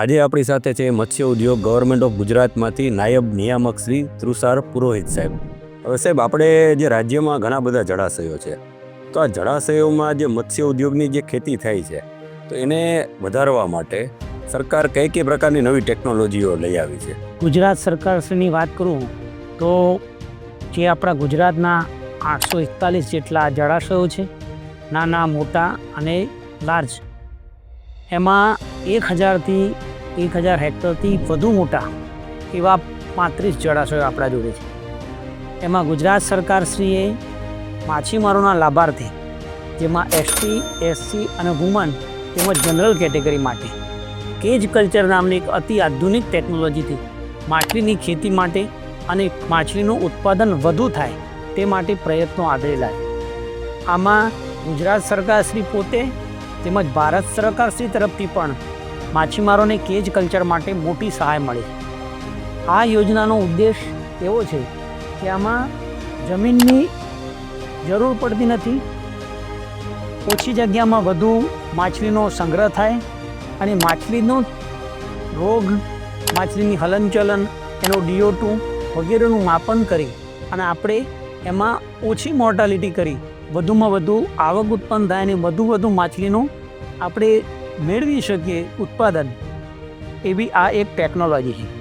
આજે આપણી સાથે છે મત્સ્ય ઉદ્યોગ ગવર્મેન્ટ ઓફ ગુજરાતમાંથી નાયબ નિયામક શ્રી તૃષાર પુરોહિત સાહેબ. હવે સાહેબ, આપણે જે રાજ્યમાં ઘણા બધા જળાશયો છે, તો આ જળાશયોમાં જે મત્સ્ય ઉદ્યોગની જે ખેતી થાય છે, તો એને વધારવા માટે સરકાર કઈ કઈ પ્રકારની નવી ટેકનોલોજીઓ લઈ આવી છે? ગુજરાત સરકારશ્રીની વાત કરું, તો જે આપણા ગુજરાતના આઠસો એકતાલીસ જેટલા જળાશયો છે, નાના, મોટા અને લાર્જ એમાં એક હજારથી એક હજાર હેક્ટરથી વધુ મોટા એવા પાંત્રીસ જળાશયો આપણા જોડે છે. એમાં ગુજરાત સરકારશ્રીએ માછીમારોના લાભાર્થે, જેમાં એસટી, એસસી અને વુમન તેમજ જનરલ કેટેગરી માટે, કેજ કલ્ચર નામની એક અતિ આધુનિક ટેકનોલોજીથી માછલીની ખેતી માટે અને માછલીનું ઉત્પાદન વધુ થાય તે માટે પ્રયત્નો આદરેલા છે આમાં ગુજરાત સરકારશ્રી પોતે તેમજ ભારત સરકારશ્રી તરફથી પણ માછીમારોને કેજ કલ્ચર માટે મોટી સહાય મળે. આ યોજનાનો ઉદ્દેશ એવો છે કે આમાં જમીનની જરૂર પડતી નથી, ઓછી જગ્યામાં વધુ માછલીનો સંગ્રહ થાય અને માછલીનો રોગ, માછલીની હલનચલન, એનો ડીઓટુ વગેરેનું માપન કરી અને આપણે એમાં ઓછી મોર્ટાલિટી કરી, વધુમાં વધુ આવક ઉત્પન્ન થાય અને વધુ વધુ માછલીનું આપણે મેળવી શકીએ ઉત્પાદન? એવી આ એક ટેકનોલોજી છે.